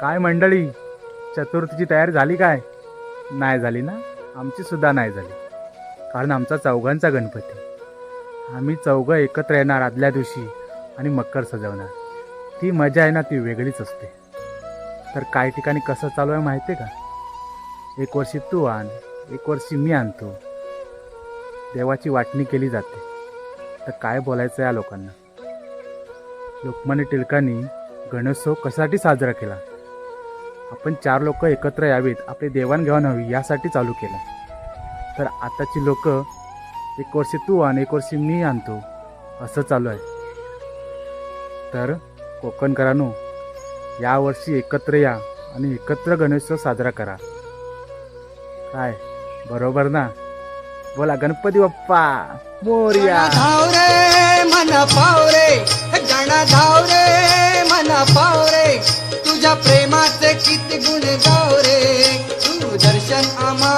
काय मंडळी? चतुर्थीची तयारी झाली काय? नाही झाली ना? आमची सुद्धा नाही झाली. कारण आमचा चौघांचा गणपती. आम्ही चौघं एकत्र येणार आदल्या दिवशी आणि मकर सजवणार. ती मजा आहे ना ती वेगळीच असते. तर काही ठिकाणी कसं चालू आहे माहिती आहे का? एक वर्षी तू आण एक वर्षी मी आणतो. देवाची वाटणी केली जाते. तर काय बोलायचं या लोकांना? लोकमान्य टिळकांनी गणेशोत्सव कशासाठी साजरा केला? आपण चार लोक एकत्र यावीत आपली देवाणघेवाण हवी यासाठी चालू केलं. तर आताची लोक एक वर्षी तू आणि एक वर्षी मी आणतो. असं चालू आहे. तर कोकणकरांनो यावर्षी एकत्र या आणि एकत्र गणेशोत्सव साजरा करा. काय? बरोबर ना? बोला गणपती बाप्पा! मोर्या! धावरे मन पावरे गण धावरे मन पावरे तुझ्या प्रेमा আমার